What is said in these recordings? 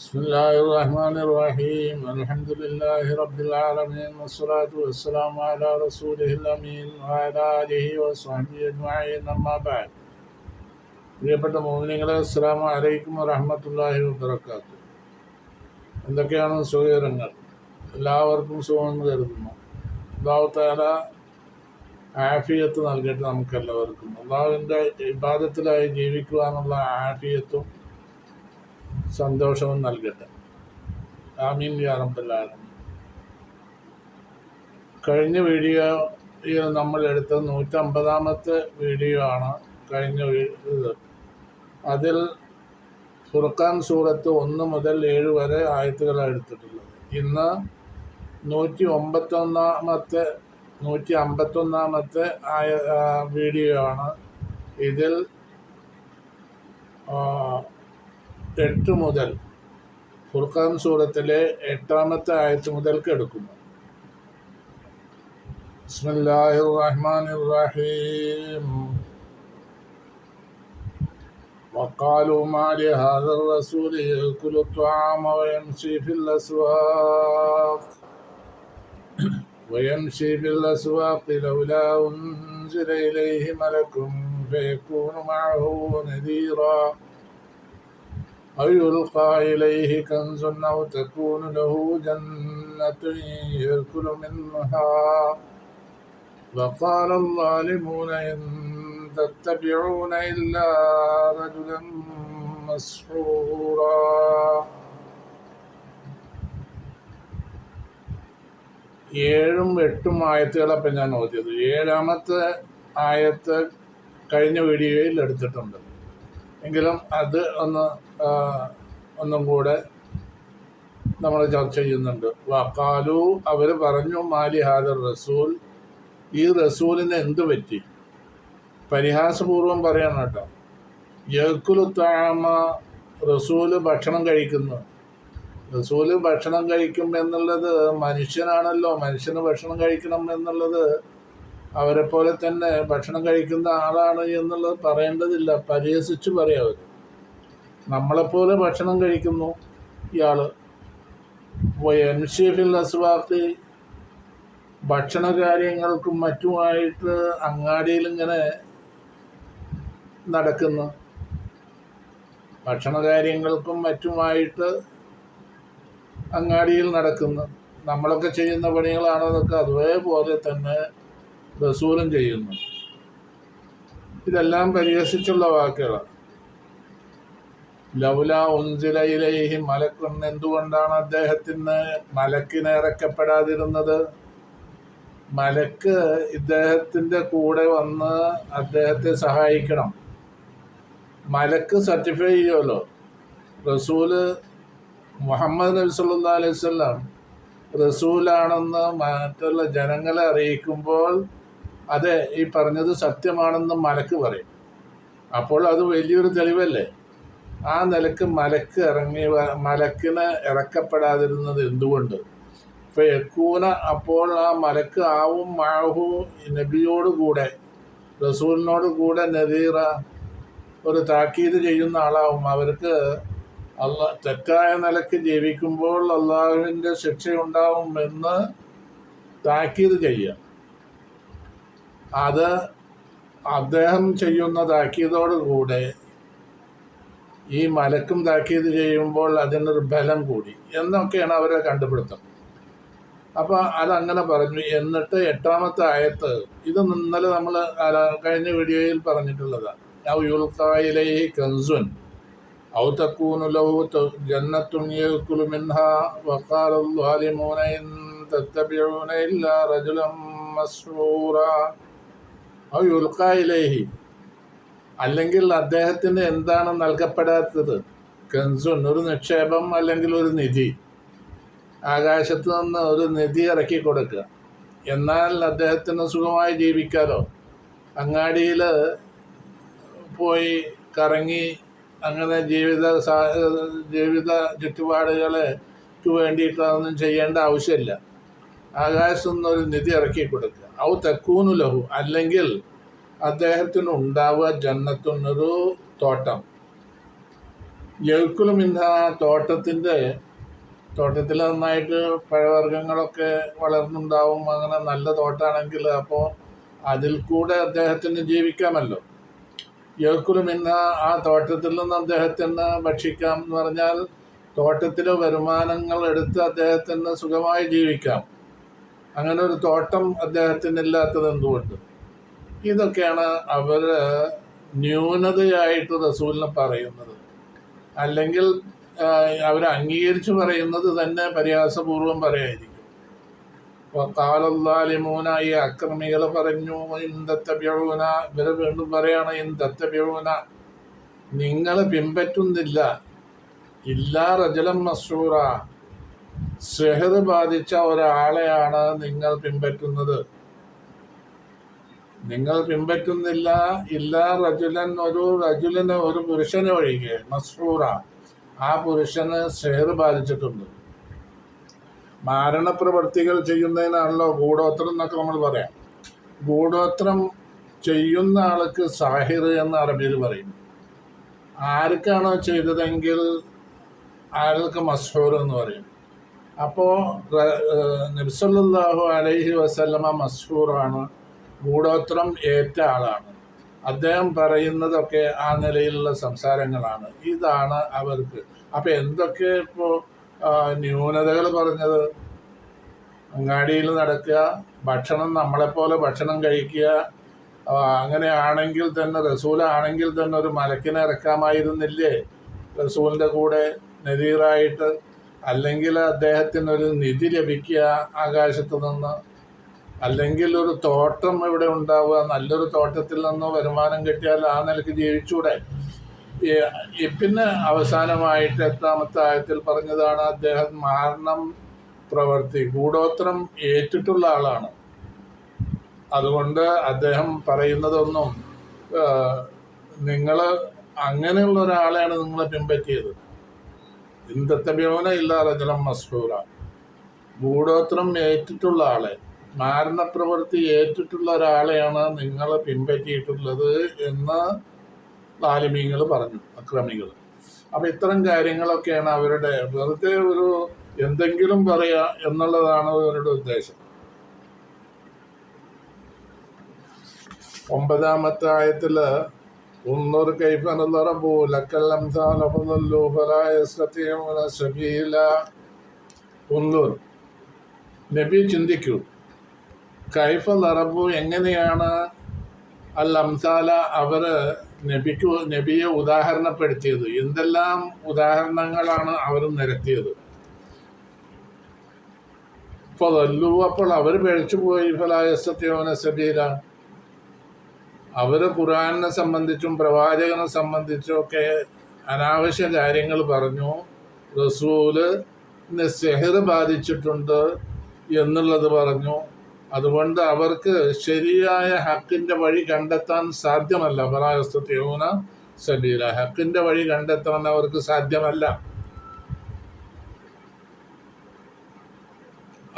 بسم الله الرحمن الرحيم الحمد لله رب العالمين والصلاة والسلام على رسوله الأمين وعلى آله وصحبه أجمعين أما بعد പ്രിയപ്പെട്ട മോമിനിങ്ങളെ അസ്സാം വലൈക്കും വറഹമത്തല്ലാഹി വബർക്കാത്തു എന്തൊക്കെയാണ് സുഖകരങ്ങൾ എല്ലാവർക്കും സുഖമെന്ന് കരുതുന്നു അള്ളാഹു താല ആഫിയത്ത് നൽകട്ടെ നമുക്കെല്ലാവർക്കും അള്ളാഹുവിൻ്റെ ഇബാദത്തിലായി ജീവിക്കുവാനുള്ള ആഫിയത്തും സന്തോഷവും നൽകട്ടെ. ആമീൻ യാ റബ്ബല്ലാലും കഴിഞ്ഞ വീഡിയോ നമ്മൾ എടുത്ത നൂറ്റമ്പതാമത്തെ വീഡിയോ ആണ് കഴിഞ്ഞ ഇത്. അതിൽ ഫുർഖാൻ സൂറത്ത് ഒന്ന് മുതൽ ഏഴ് വരെ ആയത്തുകളാണ് എടുത്തിട്ടുള്ളത്. ഇന്ന് നൂറ്റി ഒമ്പത്തൊന്നാമത്തെ നൂറ്റി അമ്പത്തൊന്നാമത്തെ ആയ വീഡിയോ ആണ് ഇതിൽ എട്ട് മുതൽ ഫുർഖാൻ സൂറത്തിലെ എട്ടാമത്തെ ആയത്ത് മുതൽക്ക് എടുക്കുന്നു ബിസ്മില്ലാഹിർ റഹ്മാനിർ റഹീം وقالوا ما لهذا الرسول يأكل الطعام ويمشي في الأسواق ويمشي في الأسواق لولا أنزل إليه ملك فيكون معه نذيرا أو يلقى إليه كنز أو تكون له جنة يأكل منها وقال الظالمون إن تتبعون إلا رجلا مسحورا ഏഴും എട്ടും ആയത്തുകളപ്പം ഞാൻ ഓതിയത് ഏഴാമത്തെ ആയത്ത് കഴിഞ്ഞ വീഡിയോയിൽ എടുത്തിട്ടുണ്ട് എങ്കിലും അത് ഒന്ന് ഒന്നും കൂടെ നമ്മൾ ചർച്ച ചെയ്യുന്നുണ്ട്. വക്കാലു അവർ പറഞ്ഞു മാലി ഹാദർ റസൂൽ ഈ റസൂലിന് എന്ത് പറ്റി? പരിഹാസപൂർവം പറയണം കേട്ടോ. യക്കുലു താമ റസൂൽ ഭക്ഷണം കഴിക്കുന്നു. റസൂൽ ഭക്ഷണം കഴിക്കും എന്നുള്ളത് മനുഷ്യനാണല്ലോ. മനുഷ്യന് ഭക്ഷണം കഴിക്കണം എന്നുള്ളത് അവരെ പോലെ തന്നെ ഭക്ഷണം കഴിക്കുന്ന ആളാണ് എന്നുള്ളത് പറയേണ്ടതില്ല. പരിഹസിച്ച് പറയാം അവർ നമ്മളെപ്പോലെ ഭക്ഷണം കഴിക്കുന്നു ഇയാൾ. എംഷീഫിൽ അസ്വാഖി ഭക്ഷണ കാര്യങ്ങൾക്കും മറ്റുമായിട്ട് അങ്ങാടിയിൽ ഇങ്ങനെ നടക്കുന്നു. ഭക്ഷണ കാര്യങ്ങൾക്കും മറ്റുമായിട്ട് അങ്ങാടിയിൽ നടക്കുന്നു. നമ്മളൊക്കെ ചെയ്യുന്ന പണികളാണതൊക്കെ അതേപോലെ തന്നെ റസൂലും ചെയ്യുന്നു. ഇതെല്ലാം പരിഹസിച്ചുള്ള വാക്കുകളാണ്. ലൗല ഉൻസിലയിലേഹി മലക്കുൻ എന്തുകൊണ്ടാണ് അദ്ദേഹത്തിന് മലക്കിന് ഇറക്കപ്പെടാതിരുന്നത്? മലക്ക് ഇദ്ദേഹത്തിന്റെ കൂടെ വന്ന് അദ്ദേഹത്തെ സഹായിക്കണം. മലക്ക് സർട്ടിഫൈ ചെയ്യുമല്ലോ. റസൂൽ മുഹമ്മദ് നബി സല്ലാ അലൈഹി സ്വല്ലാം റസൂലാണെന്ന് മറ്റുള്ള ജനങ്ങളെ അറിയിക്കുമ്പോൾ അതെ ഈ പറഞ്ഞത് സത്യമാണെന്ന് മലക്ക് പറയും. അപ്പോൾ അത് വലിയൊരു തെളിവല്ലേ? ആ നിലയ്ക്ക് മലക്ക് ഇറങ്ങി മലക്കിന് ഇറക്കപ്പെടാതിരുന്നത് എന്തുകൊണ്ട്? ഫയക്കൂന അപ്പോൾ ആ മലക്ക് ആവും മാഹു നബിയോട് കൂടെ റസൂലിനോട് കൂടെ നദീറ ഒരു താക്കീത് ചെയ്യുന്ന ആളാവും. അവർക്ക് അല്ല തെറ്റായ നിലയ്ക്ക് ജീവിക്കുമ്പോൾ അള്ളാഹുവിന്റെ ശിക്ഷയുണ്ടാവും എന്ന് താക്കീത് ചെയ്യുക അത് അദ്ദേഹം ചെയ്യുന്ന താക്കീതോട് കൂടെ ഈ മലക്കും താക്കീത് ചെയ്യുമ്പോൾ അതിനൊരു ബലം കൂടി എന്നൊക്കെയാണ് അവരെ കണ്ടുപിടുത്തം അപ്പോൾ അതങ്ങനെ പറഞ്ഞു എന്നിട്ട് എട്ടാമത്തെ ആയത്ത് ഇത് ഇന്നലെ നമ്മൾ കഴിഞ്ഞ വീഡിയോയിൽ പറഞ്ഞിട്ടുള്ളതാണ് ഔ യുൽക്കായിലൈഹി കൻസുൻ ഔ തക്കൂനു ലഹു ത- ജന്നത്തുൻ യഅ്കുലു മിൻഹാ വഖാല الظالمون ഇൻ തത്തബിഊന ഇല്ലാ റജുലൻ മസ്റൂറാ ഔ യുൽക്കായിലേഹി അല്ലെങ്കിൽ അദ്ദേഹത്തിന് എന്താണ് നൽകപ്പെടാത്തത്? കൻസുൻ ഒരു നിക്ഷേപം അല്ലെങ്കിൽ ഒരു നിധി. ആകാശത്ത് നിന്ന് ഒരു നിധി ഇറക്കി കൊടുക്കുക. എന്നാൽ അദ്ദേഹത്തിന് സുഖമായി ജീവിക്കാലോ? അങ്ങാടിയിൽ പോയി കറങ്ങി അങ്ങനെ ജീവിത ജീവിത ചുറ്റുപാടുകൾക്ക് വേണ്ടിയിട്ടൊന്നും ചെയ്യേണ്ട ആവശ്യമില്ല. ആകാശത്തുനിന്നൊരു നിധി ഇറക്കി കൊടുക്കുക. ഔ തക്കൂനു ലഹു. അല്ലെങ്കിൽ അദ്ദേഹത്തിന് ഉണ്ടാവുക ജന്നത്തുന്നൊരു തോട്ടം. എഴുക്കുലും ഇന്ന തോട്ടത്തിന്റെ തോട്ടത്തിൽ നന്നായിട്ട് പഴവർഗങ്ങളൊക്കെ വളർന്നുണ്ടാവും. അങ്ങനെ നല്ല തോട്ടാണെങ്കിൽ അപ്പോൾ അതിൽ കൂടെ അദ്ദേഹത്തിന് ജീവിക്കാമല്ലോ. എഴുക്കുലും ഇന്ന ആ തോട്ടത്തിൽ നിന്ന് അദ്ദേഹത്തിന് ഭക്ഷിക്കാം എന്ന് പറഞ്ഞാൽ തോട്ടത്തിലെ വരുമാനങ്ങൾ എടുത്ത് അദ്ദേഹത്തിന് സുഖമായി ജീവിക്കാം. അങ്ങനെ ഒരു തോട്ടം അദ്ദേഹത്തിന് ഇല്ലാത്തത് എന്തുകൊണ്ട്? ഇതൊക്കെയാണ് അവർ ന്യൂനതയായിട്ട് റസൂലിനെ പറയുന്നത്. അല്ലെങ്കിൽ അവർ അംഗീകരിച്ചു പറയുന്നത് തന്നെ പരിഹാസപൂർവം പറയായിരിക്കും. കാലല്ലാലിമൂന ഈ അക്രമികൾ പറഞ്ഞു ഇന്ദത്തബ്യൂന ഇവർ വീണ്ടും പറയാണ് ഇന്ദത്തബ്യൂന നിങ്ങൾ പിൻപറ്റുന്നില്ല. ഇല്ലാ റജലം മസൂറ സെഹർ ബാധിച്ച ഒരാളെയാണ് നിങ്ങൾ പിൻപറ്റുന്നത്. നിങ്ങൾ പിൻപറ്റുന്നില്ല ഇല്ല റജുലൻ ഒരു റജുലന് ഒരു പുരുഷനെ ഒഴികെ മസ്റൂറ. ആ പുരുഷന് സെഹർ ബാധിച്ചിട്ടുണ്ട്. മാരണപ്രവർത്തികൾ ചെയ്യുന്നതിനാണല്ലോ ഗൂഢോത്രം എന്നൊക്കെ നമ്മൾ പറയാം. ഗൂഢോത്രം ചെയ്യുന്ന ആൾക്ക് സാഹിർ എന്ന് അറബിയിൽ പറയും? ആർക്കാണോ ചെയ്തതെങ്കിൽ ആൾക്ക് മസ്ഹൂർ എന്ന് പറയും. അപ്പോൾ നബ്സല്ലാഹു അലൈഹി വസല്ലമ മസ്ഹൂറാണ് ഗൂഢോത്രം ഏറ്റ ആളാണ്. അദ്ദേഹം പറയുന്നതൊക്കെ ആ നിലയിലുള്ള സംസാരങ്ങളാണ്. ഇതാണ് അവർക്ക്. അപ്പം എന്തൊക്കെ ഇപ്പോൾ ന്യൂനതകൾ പറഞ്ഞത്? അങ്ങാടിയിൽ നടക്കുക ഭക്ഷണം നമ്മളെപ്പോലെ ഭക്ഷണം കഴിക്കുക. അങ്ങനെയാണെങ്കിൽ തന്നെ റസൂലാണെങ്കിൽ തന്നെ ഒരു മലക്കിനെ ഇറക്കാമായിരുന്നില്ലേ? റസൂലിന്റെ കൂടെ നദീറായിട്ട് അല്ലെങ്കിൽ അദ്ദേഹത്തിന് ഒരു നിധി ലഭിക്കുക ആകാശത്തു നിന്ന് അല്ലെങ്കിൽ ഒരു തോട്ടം ഇവിടെ ഉണ്ടാവുക നല്ലൊരു തോട്ടത്തിൽ നിന്ന് വരുമാനം കിട്ടിയാൽ ആ നിലയ്ക്ക് ജീവിച്ചൂടെ? പിന്നെ അവസാനമായിട്ട് എട്ടാമത്തെ ആയത്തിൽ പറഞ്ഞതാണ് അദ്ദേഹം മാരണം പ്രവർത്തി കൂടോത്രം ഏറ്റിട്ടുള്ള ആളാണ്. അതുകൊണ്ട് അദ്ദേഹം പറയുന്നതൊന്നും നിങ്ങൾ അങ്ങനെയുള്ള ഒരാളെയാണ് നിങ്ങളെ പിൻപറ്റിയത്. ഇന്ദത്തബ്യോന ഇല്ല റജലം മസ്ഹൂറ ഗൂഢോത്രം ഏറ്റിട്ടുള്ള ആളെ മാരണപ്രവൃത്തി ഏറ്റിട്ടുള്ള ഒരാളെയാണ് നിങ്ങൾ പിൻപറ്റിയിട്ടുള്ളത് എന്ന് താലിമീങ്ങൾ പറഞ്ഞു അക്രമികൾ അപ്പം ഇത്തരം കാര്യങ്ങളൊക്കെയാണ് അവരുടെ വെറുതെ ഒരു എന്തെങ്കിലും പറയാ എന്നുള്ളതാണ് അവരുടെ ഉദ്ദേശം. ഒമ്പതാമത്തെ ആയത്തിൽ فلا يستطيعون سبيلا. انظر. നബി ചിന്തിക്കൂ. കൈഫ നറബു എങ്ങനെയാണ് അൽ അംസാല അവർ നബിക്ക് നബിയെ ഉദാഹരണപ്പെടുത്തിയത്? എന്തെല്ലാം ഉദാഹരണങ്ങളാണ് അവർ നിരത്തിയത്? ഫലല്ലു അപ്പോൾ അവർ പേഴിച്ചു പോയി. ഫലായസത്യോന സബീല. അവർ ഖുറാനെ സംബന്ധിച്ചും പ്രവാചകനെ സംബന്ധിച്ചും ഒക്കെ അനാവശ്യ കാര്യങ്ങൾ പറഞ്ഞു. റസൂൽ സെഹർ ബാധിച്ചിട്ടുണ്ട് എന്നുള്ളത് പറഞ്ഞു. അതുകൊണ്ട് അവർക്ക് ശരിയായ ഹക്കിന്റെ വഴി കണ്ടെത്താൻ സാധ്യമല്ല. ഫലായസ്തൂന സലീല. ഹക്കിന്റെ വഴി കണ്ടെത്താൻ അവർക്ക് സാധ്യമല്ല.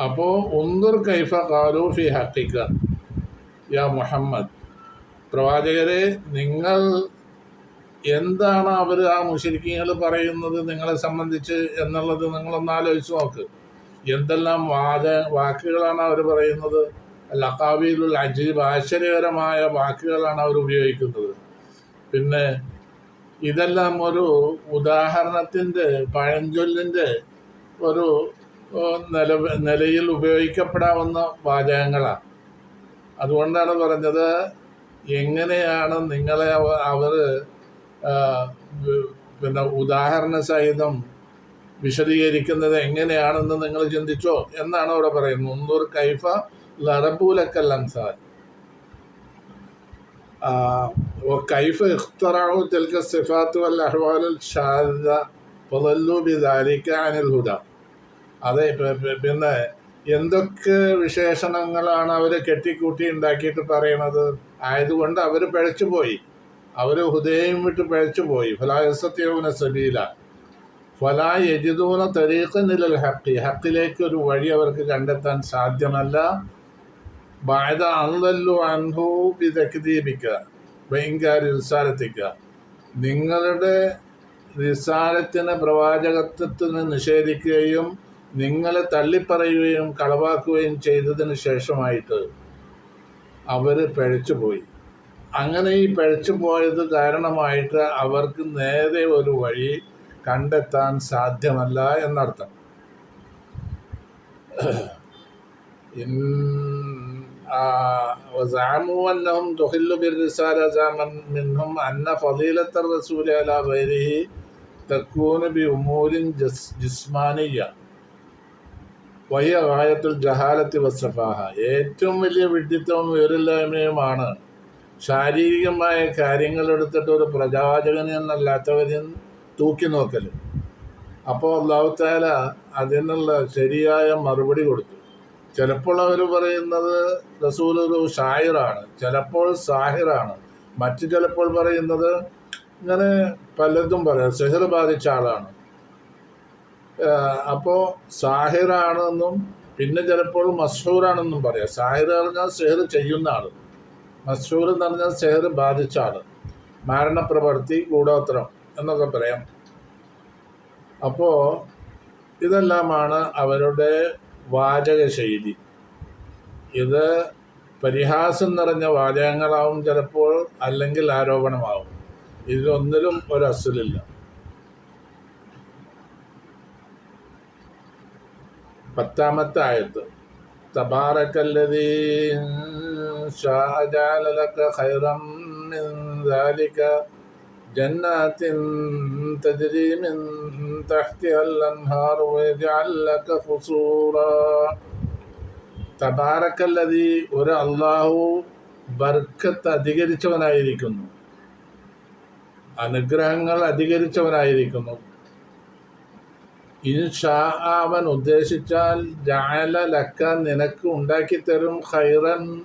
അപ്പോൾ ഒന്നൂർ കൈഫ കാലൂഫി ഹക്കിക്ക യാ മുഹമ്മദ്. പ്രവാചകരെ നിങ്ങൾ എന്താണ് അവർ ആ മുഷരിക്കങ്ങൾ പറയുന്നത് നിങ്ങളെ സംബന്ധിച്ച് എന്നുള്ളത് നിങ്ങളൊന്ന് ആലോചിച്ച് നോക്ക്. എന്തെല്ലാം വാച വാക്കുകളാണ് അവർ പറയുന്നത്? ലക്കാവിയിലുള്ള അജീബ് ആശ്ചര്യകരമായ വാക്കുകളാണ് അവർ ഉപയോഗിക്കുന്നത്. പിന്നെ ഇതെല്ലാം ഒരു ഉദാഹരണത്തിന്റെ പഴഞ്ചൊല്ലിന്റെ ഒരു നില നിലയിൽ ഉപയോഗിക്കപ്പെടാവുന്ന വാചകങ്ങളാണ്. അതുകൊണ്ടാണ് പറഞ്ഞത് എങ്ങനെയാണ് നിങ്ങളെ അവർ പിന്നെ ഉദാഹരണ സഹിതം വിശദീകരിക്കുന്നത് എങ്ങനെയാണെന്ന് നിങ്ങൾ ചിന്തിച്ചോ? എന്നാണ് അവിടെ പറയുന്നത്. മുന്നൂർ കൈഫ ലറബൂലക്കൽ സാർ കൈഫ ഇഖ്തറാഹു തിൽക സിഫാത്ത് വൽ അഹ്വാലുൽ ഷാദ ബി ബിദാലിക അനിൽ ഹുദ. അതെ പിന്നെ എന്തൊക്കെ വിശേഷണങ്ങളാണ് അവർ കെട്ടിക്കൂട്ടി ഉണ്ടാക്കിയിട്ട് പറയണത്? ആയതുകൊണ്ട് അവർ പിഴച്ചുപോയി അവർ ഹുദയം വിട്ട് പിഴച്ചുപോയി ഫലായസത്യവുന സബീല. ഫലാ യജിദൂന നില ഹക്കി ഹക്കിലേക്ക് ഒരു വഴി അവർക്ക് കണ്ടെത്താൻ സാധ്യമല്ല. ബാധ അന്തല്ലു അനുഭവി തെക്കുദീപിക്കുക ഭയങ്കര നിസ്സാരത്തിക്കുക നിങ്ങളുടെ നിസ്സാരത്തിന് പ്രവാചകത്വത്തിന് നിഷേധിക്കുകയും നിങ്ങളെ തള്ളിപ്പറയുകയും കളവാക്കുകയും ചെയ്തതിന് ശേഷമായിട്ട് അവർ പഴച്ചുപോയി അങ്ങനെ ഈ പഴച്ചു പോയത് കാരണമായിട്ട് അവർക്ക് നേരെ ഒരു വഴി കണ്ടെത്താൻ സാധ്യമല്ല എന്നർത്ഥം إن آه وزعموا أنهم تخل بالرسالة زعما منهم أن فضيلة الرسول على غيره تكون بأمور جس جسمانية ഗായത്തുൽ ജഹാലത്തി വസഫാഹ ഏറ്റവും വലിയ വിഡ്ഢിത്തവും വിവരില്ലായ്മയുമാണ് ശാരീരികമായ കാര്യങ്ങൾ എടുത്തിട്ട് ഒരു പ്രവാചകൻ എന്നല്ലാത്തവരിൽ തൂക്കി നോക്കൽ അപ്പോൾ അള്ളാഹുത്താല അതിനുള്ള ശരിയായ മറുപടി കൊടുത്തു. ചിലപ്പോൾ അവർ പറയുന്നത് റസൂൽ ഒരു ഷായിറാണ് ചിലപ്പോൾ സാഹിറാണ്. മറ്റു ചിലപ്പോൾ പറയുന്നത് ഇങ്ങനെ പലതും പറയാം. സെഹർ ബാധിച്ച ആളാണ്. അപ്പോൾ സാഹിറാണെന്നും പിന്നെ ചിലപ്പോൾ മഷൂറാണെന്നും പറയാം. സാഹിർ പറഞ്ഞാൽ സെഹർ ചെയ്യുന്ന ആൾ മഷൂർ എന്ന് പറഞ്ഞാൽ സെഹർ ബാധിച്ച ആൾ മാരണപ്രവർത്തി ഗൂഢോത്രം എന്നൊക്കെ പറയാം. അപ്പോൾ ഇതെല്ലാമാണ് അവരുടെ വാചക ശൈലി. ഇത് പരിഹാസം നിറഞ്ഞ വാചകങ്ങളാവും ചിലപ്പോൾ അല്ലെങ്കിൽ ആരോപണമാവും. ഇതിലൊന്നിലും ഒരു അസലില്ല. പത്താമത്തെ ആയത്ത് തബാറക്കല്ലതീ شاء جعل لك خيرا من ذلك جنات تجري من تحتها الأنهار ويجعل لك قصورا തബാറക്കല്ലതി ഒരു അള്ളാഹു ബർക്കത്ത് അധികരിച്ചവനായിരിക്കുന്നു അനുഗ്രഹങ്ങൾ അധികരിച്ചവനായിരിക്കുന്നു ഇൻഷാ അവൻ ഉദ്ദേശിച്ചാൽ ജാല ലക്ക നിനക്ക് ഉണ്ടാക്കിത്തരും ഖൈറൻ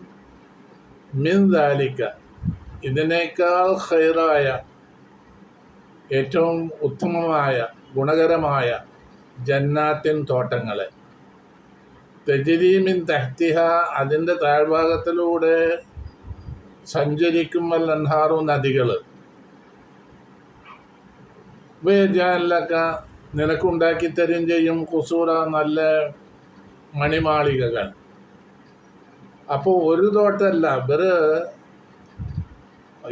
മിൻ ദാലിക്ക. ഇതിനേക്കാൾ ഖൈറായ ഏറ്റവും ഉത്തമമായ ഗുണകരമായ ജന്നാത്തിൻ തോട്ടങ്ങളെ. തെജിരീമിൻ തഹ്തിഹ അതിന്റെ താഴ്ഭാഗത്തിലൂടെ സഞ്ചരിക്കുമ്പോൾ അൻഹാറു നദികൾ വേജാലക്ക നിനക്കുണ്ടാക്കി തരും ചെയ്യും കുസൂറ നല്ല മണിമാളികകൾ. അപ്പോൾ ഒരു തോട്ടല്ല ബെറ്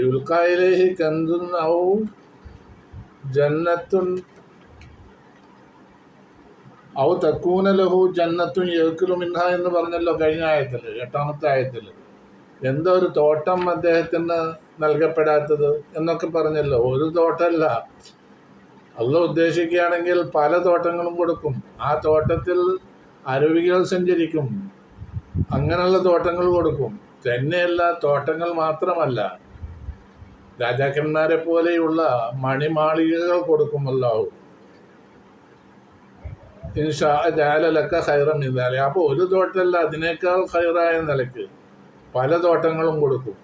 യുൽക്കായിലേഹി കന്തുൻ ഔ ജന്നത്തുൻ ഔ തക്കൂന ലഹു ജന്നത്തുൻ യക്കുലു എന്ന് പറഞ്ഞല്ലോ കഴിഞ്ഞ ആയത്തിൽ എട്ടാമത്തെ ആയത്തിൽ എന്തോ ഒരു തോട്ടം അദ്ദേഹത്തിന് നൽകപ്പെടാത്തത് എന്നൊക്കെ പറഞ്ഞല്ലോ. ഒരു തോട്ടമല്ല അല്ല ഉദ്ദേശിക്കുകയാണെങ്കിൽ പല തോട്ടങ്ങളും കൊടുക്കും. ആ തോട്ടത്തിൽ അരുവികൾ സഞ്ചരിക്കും. അങ്ങനെയുള്ള തോട്ടങ്ങൾ കൊടുക്കും. തന്നെയല്ല തോട്ടങ്ങൾ മാത്രമല്ല. രാജാക്കന്മാരെ പോലെയുള്ള മണിമാളികകൾ ഇൻഷാ ജാലലക്ക ഹൈറം ഇന്നാലെ അപ്പോൾ ഒരു തോട്ടമല്ല അതിനേക്കാൾ ഹൈറായ നിലയ്ക്ക് പല തോട്ടങ്ങളും കൊടുക്കും.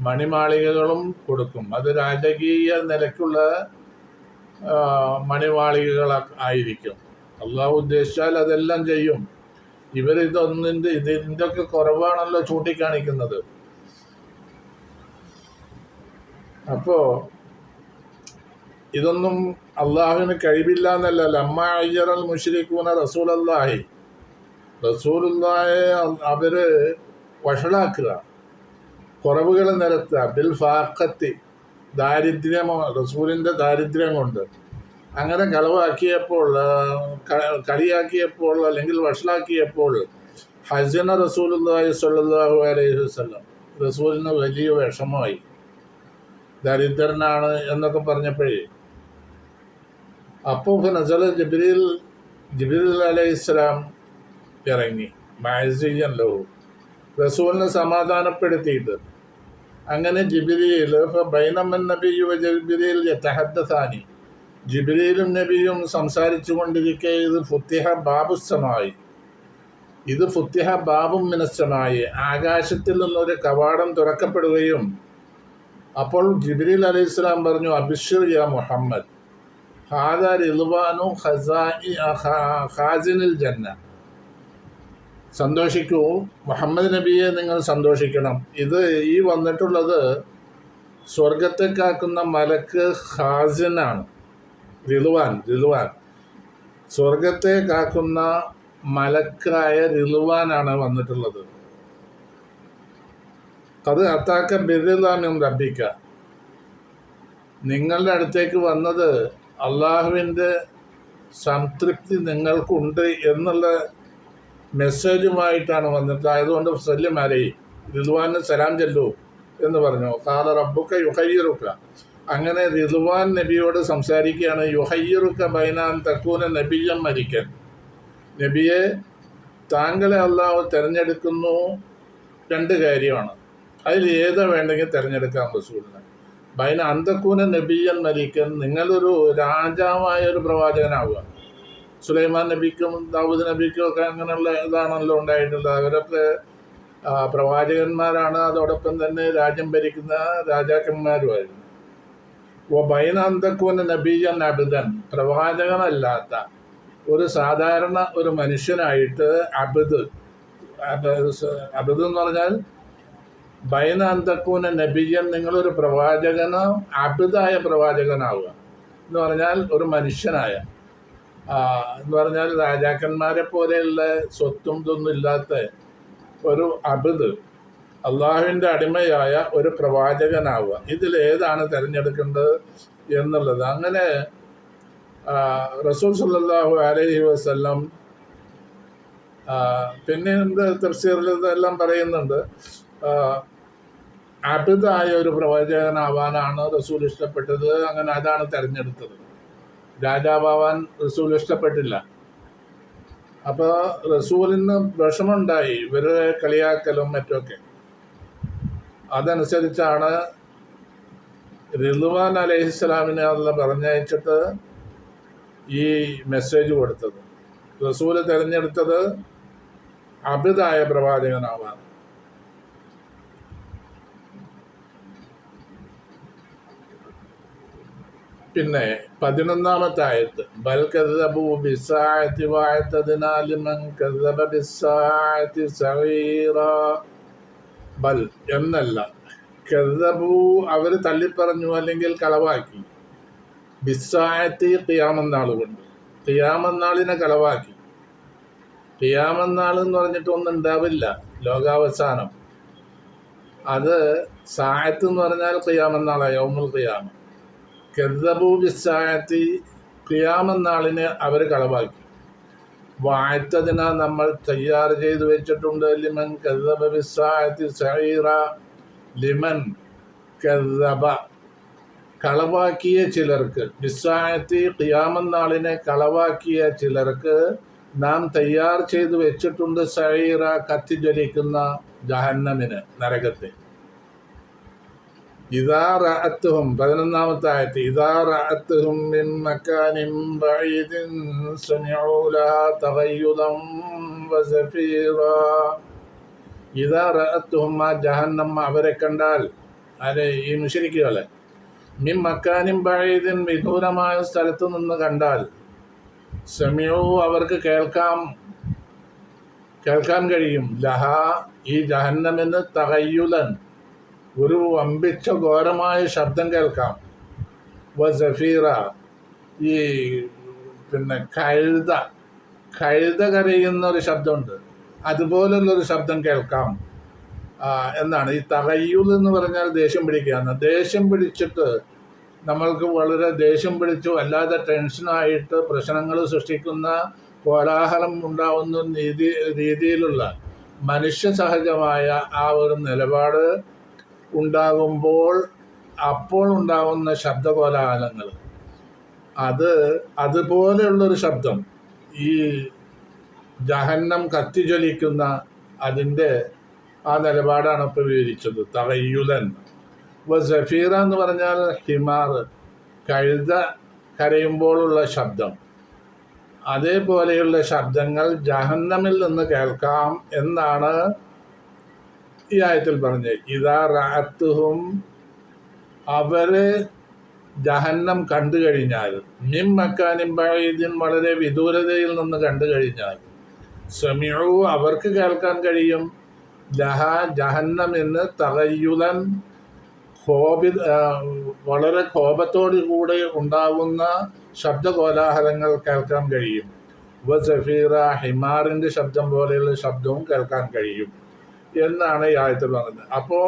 മണിമാളികകളും കൊടുക്കും. അത് രാജകീയ നിലയ്ക്കുള്ള മണിമാളികകൾ ആയിരിക്കും. അള്ളാഹു ഉദ്ദേശിച്ചാൽ അതെല്ലാം ചെയ്യും. ഇവരിതൊന്നിന്റെ ഇതിന്റെ ഒക്കെ കുറവാണല്ലോ ചൂണ്ടിക്കാണിക്കുന്നത്. അപ്പോൾ ഇതൊന്നും അള്ളാഹുവിന് കഴിവില്ല എന്നല്ല ലമ്മ അയ്യറൽ മുഷരിക്കൂന റസൂൽ അള്ളാഹി റസൂലുള്ളായെ അവർ വഷളാക്കുക. കുറവുകൾ നിരത്തുക. ബിൽ ഫാക്കത്തി ദാരിദ്ര്യമോ റസൂലിന്റെ ദാരിദ്ര്യം കൊണ്ട് അങ്ങനെ കളവാക്കിയപ്പോൾ കളിയാക്കിയപ്പോൾ അല്ലെങ്കിൽ വഷളാക്കിയപ്പോൾ ഹസന റസൂലുള്ളാഹി സ്വല്ലല്ലാഹു അലൈഹി വസല്ലം റസൂലിന് വലിയ വിഷമമായി. ദരിദ്രനാണ് എന്നൊക്കെ പറഞ്ഞപ്പോഴേ അപ്പോൾ നസല ജബിരിൽ ജബിരിൽ അലൈഹി ഇസ്ലാം ഇറങ്ങി. മാസിയൻ ലോ റസൂലിനെ സമാധാനപ്പെടുത്തിയിട്ട് അങ്ങനെ ജിബിരിയിൽ ബൈനമ്മൻ നബിയു വ ജിബ്രീൽ യതഹദ്ദസാനി. ജിബ്രീലും നബിയും സംസാരിച്ചു കൊണ്ടിരിക്കെ ഇത് ഫുത്തിഹ ബാബുസ്സമായി. ഇത് ഫുത്തിഹ ബാബും മിനസ്സമായി. ആകാശത്തിൽ നിന്നൊരു കവാടം തുറക്കപ്പെടുകയും അപ്പോൾ ജിബ്രീൽ അലൈഹി ഇസ്ലാം പറഞ്ഞു അബിഷിർ യാ മുഹമ്മദ് ഹാദ റിൽവാനു ഖസാഇ ഹാജിനിൽ ജന്ന സന്തോഷിക്കൂ. മുഹമ്മദ് നബിയെ നിങ്ങൾ സന്തോഷിക്കണം. ഇത് ഈ വന്നിട്ടുള്ളത് സ്വർഗത്തെ കാക്കുന്ന മലക്ക് ഹാസിനാണ്. റിലുവാൻ റിലുവാൻ സ്വർഗത്തെ കാക്കുന്ന മലക്കായ റിലുവാനാണ് വന്നിട്ടുള്ളത്. അത് അത്താക്ക ബിരുദാനും റബിക്ക നിങ്ങളുടെ അടുത്തേക്ക് വന്നത് അള്ളാഹുവിന്റെ സംതൃപ്തി നിങ്ങൾക്കുണ്ട് എന്നുള്ള മെസ്സേജുമായിട്ടാണ് വന്നിട്ട് ആയതുകൊണ്ട് സല്യമാരെ റിദ്വാന് സലാം ചെല്ലു എന്ന് പറഞ്ഞു. കാല റബ്ബുക്ക യുഹയ്യറുക്ക അങ്ങനെ റിദ്വാൻ നബിയോട് സംസാരിക്കുകയാണ് യുഹയ്യറുക്ക ബൈനാൻ തക്കൂന നബിയം മരിക്കൻ. നബിയെ താങ്കളെ അള്ളാഹു തിരഞ്ഞെടുക്കുന്നു രണ്ട് കാര്യമാണ്. അതിൽ ഏതാ വേണ്ടെങ്കിൽ തിരഞ്ഞെടുക്കാൻ റസൂലിന്. ബൈന അന്തക്കൂന നബിയൻ മരിക്കൻ നിങ്ങളൊരു രാജാവായ ഒരു പ്രവാചകനാവുക. സുലൈമാൻ നബിക്കും ദാവൂദ് നബിക്കും ഒക്കെ അങ്ങനെയുള്ള ഇതാണല്ലോ ഉണ്ടായിട്ടുള്ളത്. അവരൊക്കെ പ്രവാചകന്മാരാണ്. അതോടൊപ്പം തന്നെ രാജ്യം ഭരിക്കുന്ന രാജാക്കന്മാരുമായിരുന്നു. ഓ ബൈനാന്തക്കൂന നബീജൻ അബിദൻ പ്രവാചകനല്ലാത്ത ഒരു സാധാരണ ഒരു മനുഷ്യനായിട്ട് അബിദ് അബിദ് എന്ന് പറഞ്ഞാൽ ബൈനാന്തക്കൂന നബിയൻ നിങ്ങളൊരു പ്രവാചകനോ അബിദായ പ്രവാചകനാവുക എന്ന് പറഞ്ഞാൽ ഒരു മനുഷ്യനായ എന്ന് പറഞ്ഞാൽ രാജാക്കന്മാരെ പോലെയുള്ള സ്വത്തും ഇതൊന്നും ഇല്ലാത്ത ഒരു അബിദ് അള്ളാഹുവിന്റെ അടിമയായ ഒരു പ്രവാചകനാവുക. ഇതിൽ ഏതാണ് തിരഞ്ഞെടുക്കേണ്ടത് എന്നുള്ളത്. അങ്ങനെ റസൂൽ സല്ലാഹു അലഹി വസല്ലം പിന്നെ എന്ത് ഇതെല്ലാം പറയുന്നുണ്ട്. അബിദായ ഒരു പ്രവാചകനാവാനാണ് റസൂൽ ഇഷ്ടപ്പെട്ടത്. അങ്ങനെ അതാണ് തിരഞ്ഞെടുത്തത്. രാജാവാൻ റസൂൽ ഇഷ്ടപ്പെട്ടില്ല. അപ്പോൾ റസൂലിന് വിഷമമുണ്ടായി. ഇവരുടെ കളിയാക്കലും മറ്റുമൊക്കെ. അതനുസരിച്ചാണ് റിദ്വാൻ അലൈഹിസ്സലാമിനെ അല്ല പറഞ്ഞയച്ചിട്ട് ഈ മെസ്സേജ് കൊടുത്തത്. റസൂൽ തിരഞ്ഞെടുത്തത് അബിതായ പ്രവാചകനാവാൻ. പിന്നെ പതിനൊന്നാമത്തെ ആയത്ത് ബൽ കദബു ബിസാഅത്തി വായത്തതിനാൽ കദബ ബിസാഅത്തി സഗീറ. ബൽ എന്നല്ല കദബു അവർ തള്ളിപ്പറഞ്ഞു അല്ലെങ്കിൽ കളവാക്കി. ബിസായത്തി തിയാമന്നാൾ കൊണ്ട് കളവാക്കി. കിയാമന്നാൾ എന്ന് പറഞ്ഞിട്ട് ഒന്നും ഉണ്ടാവില്ല ലോകാവസാനം. അത് സായത്ത് എന്ന് പറഞ്ഞാൽ കിയാമന്നാളായി യൗമുൽ കിയാമം കെദ്ദബൂ ബിസ്സായത്തി ഖിയാമെന്നാളിനെ അവർ കളവാക്കി. വാഴ്ത്തതിന നമ്മൾ തയ്യാർ ചെയ്തു വെച്ചിട്ടുണ്ട്. ലിമൻ കെദ്ദബ ബിസ്സായത്തി സൈറ ലിമൻ കെതബ കളവാക്കിയ ചിലർക്ക് ബിസ്സായത്തി ഖിയാമെന്നാളിനെ കളവാക്കിയ ചിലർക്ക് നാം തയ്യാർ ചെയ്തു വെച്ചിട്ടുണ്ട് സൈറ കത്തിജ്വലിക്കുന്ന ജഹന്നമിന് നരകത്തെ ഇതാ റഅത്തുഹും പതിനൊന്നാമത്തെ ആയത്ത് ഇതാ റഅത്തുഹും മിൻ മക്കാനിൻ ബഈദിൻ ലഹാ തഗയ്യുദൻ അവരെ കണ്ടാൽ അരെ ഈ മുശരിക്കുകളെ മിൻ മക്കാനിൻ ബഈദിൻ വിദൂരമായ സ്ഥലത്തു നിന്ന് കണ്ടാൽ സമിഉ അവർക്ക് കേൾക്കാം കേൾക്കാൻ കഴിയും. ലഹ ഈ ജഹന്നമിന് തകയ്യുലൻ ഒരു വമ്പിച്ച ഘോരമായ ശബ്ദം കേൾക്കാം. വ സഫീറ ഈ പിന്നെ കഴുത കഴുത കരയുന്ന ഒരു ശബ്ദമുണ്ട്. അതുപോലുള്ളൊരു ശബ്ദം കേൾക്കാം. എന്നാണ്. ഈ തകയ്യുൽ എന്ന് പറഞ്ഞാൽ ദേഷ്യം പിടിക്കുകയാണ്. ദേഷ്യം പിടിച്ചിട്ട് നമ്മൾക്ക് വളരെ ദേഷ്യം പിടിച്ചു. അല്ലാതെ ടെൻഷനായിട്ട് പ്രശ്നങ്ങൾ സൃഷ്ടിക്കുന്ന കോലാഹലം ഉണ്ടാവുന്ന രീതി രീതിയിലുള്ള മനുഷ്യ സഹജമായ ആ ഒരു നിലപാട് ഉണ്ടാകുമ്പോൾ അപ്പോൾ ഉണ്ടാകുന്ന ശബ്ദകോലാഹലങ്ങൾ. അത് അതുപോലെയുള്ളൊരു ശബ്ദം. ഈ ജഹന്നം കത്തിജ്വലിക്കുന്ന അതിന്റെ ആ നിലപാടാണ് ഇപ്പോൾ വിവരിച്ചത്. തകയ്യുലൻ. ഇപ്പോൾ സഫീറ എന്ന് പറഞ്ഞാൽ ഹിമാർ. കഴുത കരയുമ്പോഴുള്ള ശബ്ദം. അതേപോലെയുള്ള ശബ്ദങ്ങൾ ജഹന്നമിൽ നിന്ന് കേൾക്കാം എന്നാണ് ഈ ആയത്തിൽ പറഞ്ഞത് ഇതാ റാത്തുഹും അവർ ജഹന്നം കണ്ടു കഴിഞ്ഞാൽ മിം മക്കാനിം ബഈദിൻ വളരെ വിദൂരതയിൽ നിന്ന് കണ്ടു കഴിഞ്ഞാൽ സമീഉ അവർക്ക് കേൾക്കാൻ കഴിയും ലഹ ജഹന്നം എന്ന് തകയ്യുലൻ കോപി വളരെ കോപത്തോടു കൂടെ ഉണ്ടാകുന്ന ശബ്ദകോലാഹലങ്ങൾ കേൾക്കാൻ കഴിയും. ഉപ സഫീറ ഹിമാറിന്റെ ശബ്ദം പോലെയുള്ള ശബ്ദവും കേൾക്കാൻ കഴിയും. എന്നാണ് ഈ ആയത്തിൽ പറഞ്ഞത്. അപ്പോൾ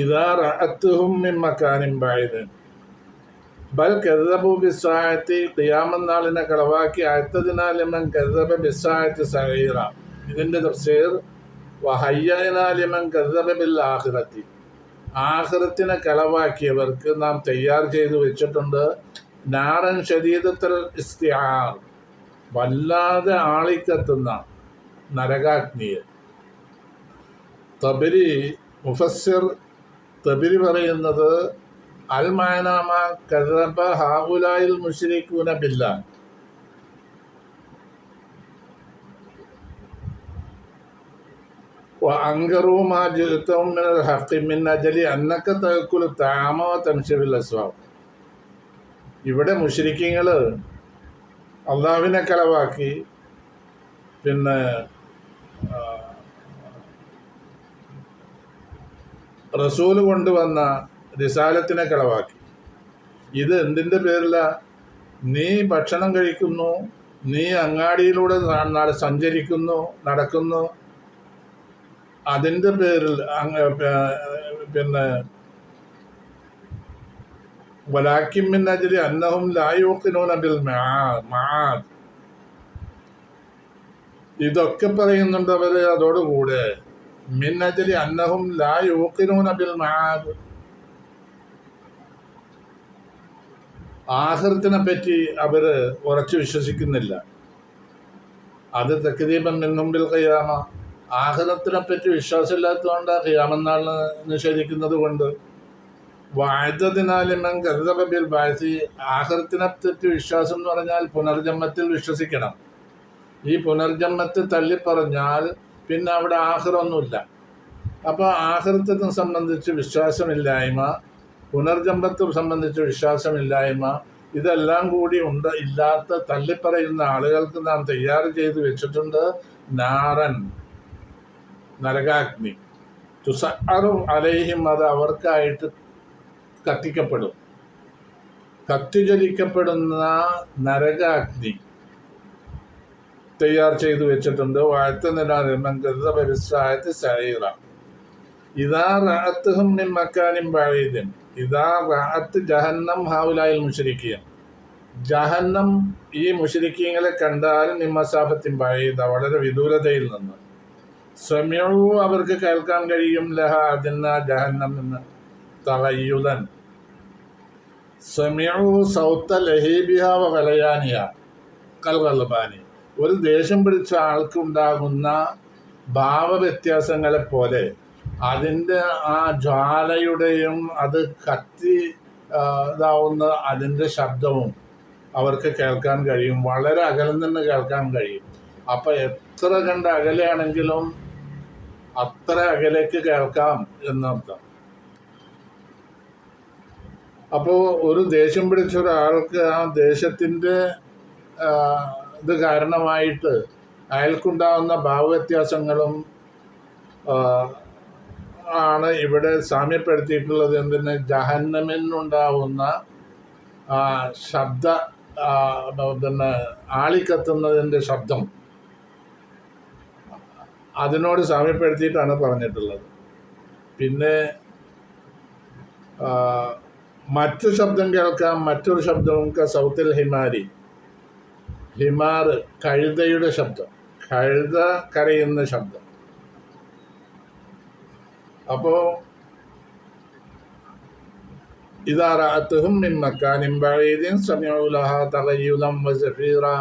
ഇതാ റഅത്തുഹും മിൻ മക്കാനിൻ ബായിദൻ ബൽ കദബു ബിസായത്തി ഖിയാമൻ നാളിനെ കളവാക്കി അയത്തതിനാൽ മൻ കദബ ബിസായത്തി സഹീറ ഇതിന്റെ തഫ്സീർ വഹയ്യനാലിമൻ കദബ ബിൽ ആഖിറത്തി. ആഖിറത്തിനെ കളവാക്കിയവർക്ക് നാം തയ്യാർ ചെയ്തു വെച്ചിട്ടുണ്ട്. നാറൻ ശരീരത്തിൽ ഇസ്തിആർ വല്ലാതെ ആളിക്കത്തുന്ന നരകാഗ്നിയെ തബരി മുഫസ്സിർ തബരി പറയുന്നത് അൽ മായനാമ കദബ ഹാവുലായിൽ മുഷരിക്കൂന ബില്ല وأنكروا ما جئتم من الحق من أجل أنك تأكل الطعام وتمشي في الأسواق ഇവിടെ മുഷരിക്കങ്ങൾ അള്ളാവിനെ കളവാക്കി പിന്നെ റസൂൽ കൊണ്ടുവന്ന റിസാലത്തിനെ കളവാക്കി ഇത് എന്തിന്റെ പേരില? നീ ഭക്ഷണം കഴിക്കുന്നു നീ അങ്ങാടിയിലൂടെ സഞ്ചരിക്കുന്നു നടക്കുന്നു. അതിന്റെ പേരിൽ അങ്ങ് من വലാക്കിമിൻ അജലി അന്നഹും يوقنون ബിൽ معاد ഇതൊക്കെ പറയുന്നുണ്ട് അവർ അതോടുകൂടെ. മിൻ അജലി അന്നഹും ലാ യൂക്കിനൂന ബിൽ മആദ് ആഹൃത്തിനെ പറ്റി അവർ ഉറച്ചു വിശ്വസിക്കുന്നില്ല. അത് തക്തീപൻ മിന്നുമ്പിൽ കയ്യാമ ആഹൃതത്തിനെ പറ്റി വിശ്വാസമില്ലാത്തതുകൊണ്ട് ഖിയാമെന്നാളിന് നിഷേധിക്കുന്നത് കൊണ്ട് വാഴ്ത്തതിനാലിമൻ കരുതറബിൽ വാഴ്ത്തി ബാസി ആഹ്റത്തിനെ വിശ്വാസം എന്ന് പറഞ്ഞാൽ പുനർജന്മത്തിൽ വിശ്വസിക്കണം. ഈ പുനർജന്മത്തെ തള്ളിപ്പറഞ്ഞാൽ പിന്നെ അവിടെ ആഹ്റൊന്നുമില്ല. അപ്പോൾ ആഹൃത്തത്തെ സംബന്ധിച്ച് വിശ്വാസമില്ലായ്മ പുനർജന്മത്തെ സംബന്ധിച്ച് വിശ്വാസമില്ലായ്മ ഇതെല്ലാം കൂടി ഉണ്ട് ഇല്ലാത്ത തള്ളിപ്പറയുന്ന ആളുകൾക്ക് നാം തയ്യാർ ചെയ്ത് വെച്ചിട്ടുണ്ട് നാരൻ നരകാഗ്നി. തുസഅറും അലൈഹിം അത് അവർക്കായിട്ട് കത്തിക്കപ്പെടും. കത്തിജ്വലിക്കപ്പെടുന്ന നരകാഗ്നി തയ്യാർ ചെയ്തു വെച്ചിട്ടുണ്ട്. വാഴ്ത്തുന്നില്ലാത്ത ശരീറ ഇതാ റാത്തുഹും മിൻ മക്കാനിൻ ബഈദിൻ. ഇതാ റാഅത്ത് ജഹന്നം ഹാവുലായിൽ മുഷരിക്കുക ജഹന്നം ഈ മുഷരിക്കീങ്ങളെ കണ്ടാൽ നിമ്മസാഫത്തിൻ ബഈദ. വളരെ വിദൂരതയിൽ നിന്ന്. സ്വമ്യവും അവർക്ക് കേൾക്കാൻ കഴിയും. ലഹ അതിന്ന ജഹന്നം എന്ന്. തകയ്യുലൻ സമിയു സൗത്ത ലഹീബിഹ വലയാനിയ കൽകൽബാനി ഒരു ദേഷ്യം പിടിച്ച ആൾക്കുണ്ടാകുന്ന ഭാവവ്യത്യാസങ്ങളെ പോലെ അതിന്റെ ആ ജ്വാലയുടെയും അത് കത്തി ഇതാവുന്ന അതിന്റെ ശബ്ദവും അവർക്ക് കേൾക്കാൻ കഴിയും. വളരെ അകലം നിന്ന് കേൾക്കാൻ കഴിയും. അപ്പം എത്ര കണ്ട് അകലെയാണെങ്കിലും അത്ര അകലേക്ക് കേൾക്കാം എന്നർത്ഥം. അപ്പോൾ ഒരു ദേഷ്യം പിടിച്ച ഒരാൾക്ക് ആ ദേശത്തിന്റെ ഇത് കാരണമായിട്ട് അയാൾക്കുണ്ടാകുന്ന ഭാവവ്യത്യാസങ്ങളും ആണ് ഇവിടെ സാമ്യപ്പെടുത്തിയിട്ടുള്ളത് എന്തിന്? ജഹന്നമെന്നുണ്ടാവുന്ന ശബ്ദ പിന്നെ ആളിക്കത്തുന്നതിന്റെ ശബ്ദം. അതിനോട് സാമ്യപ്പെടുത്തിയിട്ടാണ് പറഞ്ഞിട്ടുള്ളത്. പിന്നെ മറ്റു ശബ്ദം കേൾക്കാം മറ്റൊരു ശബ്ദവും ക സൗത്തിൽ ഹിമാരി ഹിമാർ കഴുതയുടെ ശബ്ദം കഴുത കരയുന്ന ശബ്ദം അപ്പോൾ إذا رأتهم من مكان بعيد سمعوا لها تغيظا وزفيرا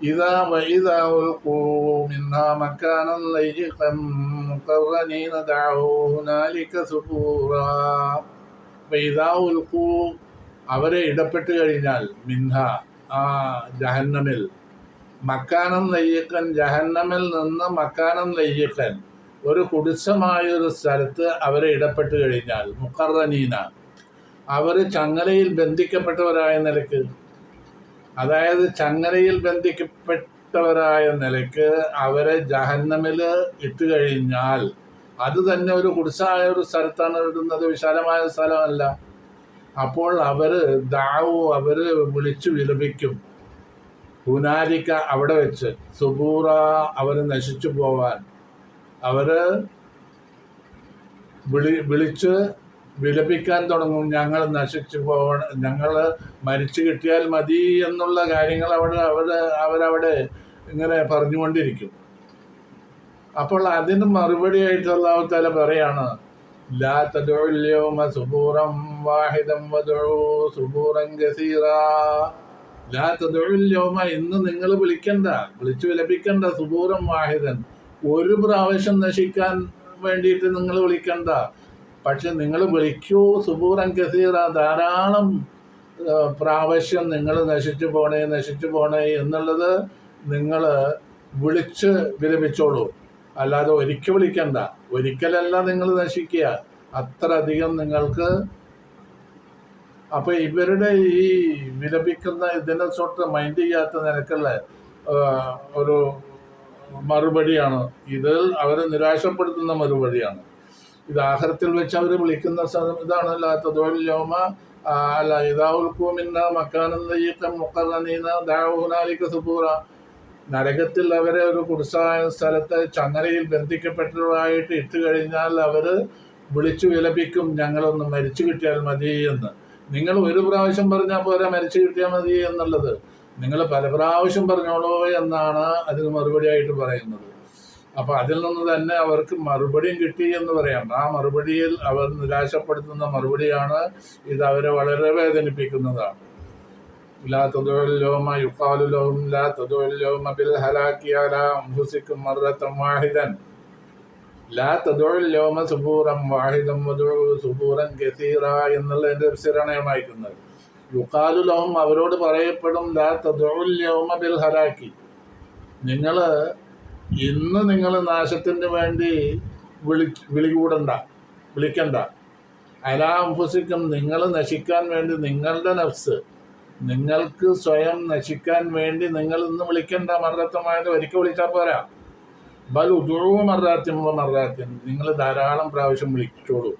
إذا وإذا ألقوا منها مكانا ضيقا مقرنين دعوا هنالك ثبورا പെയ്താവുൽക്കൂ അവരെ ഇടപെട്ട് കഴിഞ്ഞാൽ മിൻഹ ആ ജഹന്നമിൽ. മക്കാനം നെയ്യക്കൻ ജഹന്നമിൽ നിന്ന് മക്കാനം നെയ്യക്കൻ ഒരു കുടിച്ചമായൊരു സ്ഥലത്ത് അവരെ ഇടപെട്ട് കഴിഞ്ഞാൽ മുക്കറനീന അവർ ചങ്ങലയിൽ ബന്ധിക്കപ്പെട്ടവരായ നിലയ്ക്ക് അതായത് ചങ്ങലയിൽ ബന്ധിക്കപ്പെട്ടവരായ നിലയ്ക്ക് അവരെ ജഹന്നമിൽ ഇട്ടുകഴിഞ്ഞാൽ അത് തന്നെ ഒരു കുടിസായ ഒരു സ്ഥലത്താണ് ഇടുന്നത്. വിശാലമായ സ്ഥലമല്ല. അപ്പോൾ അവർ ദാവു അവർ വിളിച്ചു വിലപിക്കും ഹുനാലിക്ക അവിടെ വെച്ച് സുബൂറ അവർ നശിച്ചു പോവാൻ. അവർ വിളി വിളിച്ച് വിലപിക്കാൻ തുടങ്ങും. ഞങ്ങൾ നശിച്ചു പോവണ ഞങ്ങൾ മരിച്ചു കിട്ടിയാൽ മതി എന്നുള്ള കാര്യങ്ങൾ അവിടെ അവിടെ അവരവിടെ ഇങ്ങനെ പറഞ്ഞുകൊണ്ടിരിക്കും. അപ്പോൾ അതിന് മറുപടിയായിട്ട് അള്ളാഹു താല പറയാണ് ലാ വാഹിദൻ വദഉ സുബൂറൻ ലാ ഇന്ന് നിങ്ങൾ വിളിക്കണ്ട വിളിച്ചു ലഭിക്കണ്ട സുബൂറം വാഹിദൻ. ഒരു പ്രാവശ്യം നശിക്കാൻ വേണ്ടിയിട്ട് നിങ്ങൾ വിളിക്കണ്ട. പക്ഷെ നിങ്ങൾ വിളിക്കൂ സുബൂറൻ കസീറ ധാരാളം പ്രാവശ്യം നിങ്ങൾ നശിച്ചു പോണേ നശിച്ചു പോണേ എന്നുള്ളത് നിങ്ങൾ വിളിച്ച് വിലപിച്ചോളൂ. അല്ലാതെ ഒരിക്കൽ വിളിക്കണ്ട. ഒരിക്കലല്ല നിങ്ങൾ നശിക്കുക. അത്ര അധികം നിങ്ങൾക്ക് അപ്പോൾ ഇവരുടെ ഈ വിലപിക്കുന്ന ഇതിനെ തൊട്ട് മൈൻഡ് ചെയ്യാത്ത നിരക്കുള്ള ഒരു മറുപടിയാണ്. ഇത് അവരെ നിരാശപ്പെടുത്തുന്ന മറുപടിയാണ്. ഇത് ആഹാരത്തിൽ വെച്ച് അവർ വിളിക്കുന്ന ഇതാണ് തദ്വല്യോമ അല്ല ഇതാവുൽക്കൂമിന്ന മക്കാനന്ദീക്കം മുക്കറനീന ദാവൂനാലിക്ക സുബൂറ. നരകത്തിൽ അവരെ ഒരു കുടിസായ സ്ഥലത്ത് ചങ്ങലയിൽ ബന്ധിക്കപ്പെട്ടതായിട്ട് ഇട്ട് കഴിഞ്ഞാൽ അവർ വിളിച്ചു വിലപിക്കും ഞങ്ങളൊന്ന് മരിച്ചു കിട്ടിയാൽ മതി എന്ന്. നിങ്ങൾ ഒരു പ്രാവശ്യം പറഞ്ഞാൽ പോരാ മരിച്ചു കിട്ടിയാൽ മതി എന്നുള്ളത്. നിങ്ങൾ പല പ്രാവശ്യം പറഞ്ഞോളൂ എന്നാണ് അതിന് മറുപടിയായിട്ട് പറയുന്നത്. അപ്പൊ അതിൽ നിന്ന് തന്നെ അവർക്ക് മറുപടിയും കിട്ടി എന്ന് പറയാം. ആ മറുപടിയിൽ അവർ നിരാശപ്പെടുത്തുന്ന മറുപടിയാണ് ഇത് അവരെ വളരെ വേദനിപ്പിക്കുന്നതാണ്. لا تدعوا اليوم يقال لهم لا تدعوا اليوم بالهلاك على أنفسكم مرة واحدا لا تدعوا اليوم سبورا واحدا وادعوا سبورا كثيرا എന്നുള്ളതിന്റെ തഫ്സീറാണ് ഞാൻ വായിക്കുന്നത് യുക്കാലു ലഹും അവരോട് പറയപ്പെടും ലാ തദുൽ യൗമ ബിൽ ഹലാക്കി നിങ്ങൾ ഇന്ന് നിങ്ങൾ നാശത്തിന് വേണ്ടി വിളി വിളികൂടണ്ട വിളിക്കണ്ട അലാ അംഫുസിക്കും നിങ്ങൾ നശിക്കാൻ വേണ്ടി നിങ്ങളുടെ നഫ്സ് നിങ്ങൾക്ക് സ്വയം നശിക്കാൻ വേണ്ടി നിങ്ങൾ ഇന്ന് വിളിക്കേണ്ട മർദ്ദത്തമായത് ഒരിക്കൽ വിളിച്ചാൽ പോരാ. ബൽ ഉദുഴു മർദ്ദാത്യം മറാത്യം നിങ്ങൾ ധാരാളം പ്രാവശ്യം വിളിച്ചോളൂ.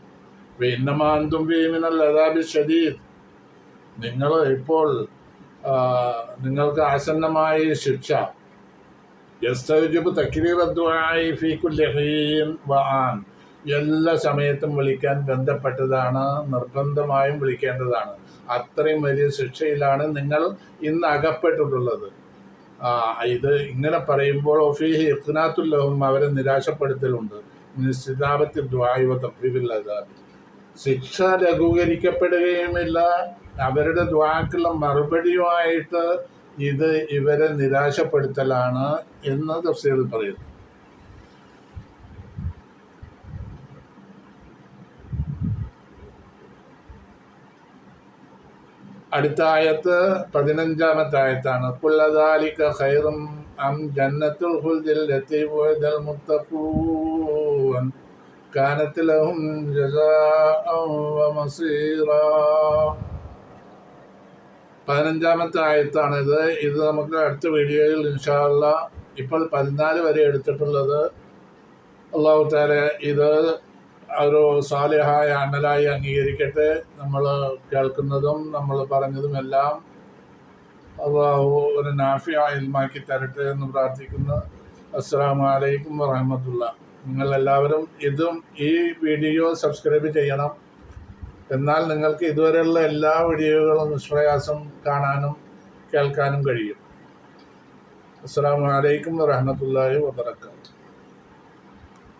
പിന്നമാന്തും ഭീമിനൽ അതാബി ഷദീദ്. നിങ്ങൾ ഇപ്പോൾ നിങ്ങൾക്ക് ആസന്നമായ ശിക്ഷ. യസ്തജുബ് തക്രീർ അദ്ദുആഇ ഫീ കുല്ലി ഹീൻ വആൻ എല്ലാ സമയത്തും വിളിക്കാൻ ബന്ധപ്പെട്ടതാണ് നിർബന്ധമായും വിളിക്കേണ്ടതാണ്. അത്രയും വലിയ ശിക്ഷയിലാണ് നിങ്ങൾ ഇന്ന് അകപ്പെട്ടിട്ടുള്ളത്. ഇത് ഇങ്ങനെ പറയുമ്പോൾ ഒഫീഹി ഇഖ്നാത്തുല്ലഹും അവരെ നിരാശപ്പെടുത്തലുണ്ട്. നിശ്ചിതാപത്തിൽ ദ്വായുവ തപ്പിവില്ലത് ശിക്ഷ ലഘൂകരിക്കപ്പെടുകയുമില്ല. അവരുടെ ദ്വാക്കുള്ള മറുപടിയുമായിട്ട് ഇത് ഇവരെ നിരാശപ്പെടുത്തലാണ് എന്ന് തഫ്സീൽ പറയുന്നു. അടുത്ത ആയത്ത് പതിനഞ്ചാമത്തെ ആയത്താണ് കുല്ലദാലിക ഖൈറും അം ജന്നത്തുൽ ഖുൽദിൽ ലത്തി വഅദൽ മുത്തഖൂൻ. കാനത്ത് ലഹും ജസാഅൻ പതിനഞ്ചാമത്തെ ആയത്താണ് ഇത് ഇത് നമുക്ക് അടുത്ത വീഡിയോയിൽ ഇൻഷാല്ല ഇപ്പോൾ പതിനാല് വരെ എടുത്തിട്ടുള്ളത്. അള്ളാഹു താല ഇത് ഒരു സാലിഹായ അണ്ണലായി അംഗീകരിക്കട്ടെ. നമ്മൾ കേൾക്കുന്നതും നമ്മൾ പറഞ്ഞതും എല്ലാം ഒരു നാഫിയ ഇൽമാക്കി തരട്ടെ എന്ന് പ്രാർത്ഥിക്കുന്നു. അസ്സാം വലൈക്കും വറഹമത്തുള്ള. നിങ്ങൾ എല്ലാവരും ഇതും ഈ വീഡിയോ സബ്സ്ക്രൈബ് ചെയ്യണം. എന്നാൽ നിങ്ങൾക്ക് ഇതുവരെയുള്ള എല്ലാ വീഡിയോകളും നിഷ്പ്രയാസം കാണാനും കേൾക്കാനും കഴിയും. അസ്സാം വലൈക്കും വറഹമത്തല്ലാഹി വാബർക്കാത്തു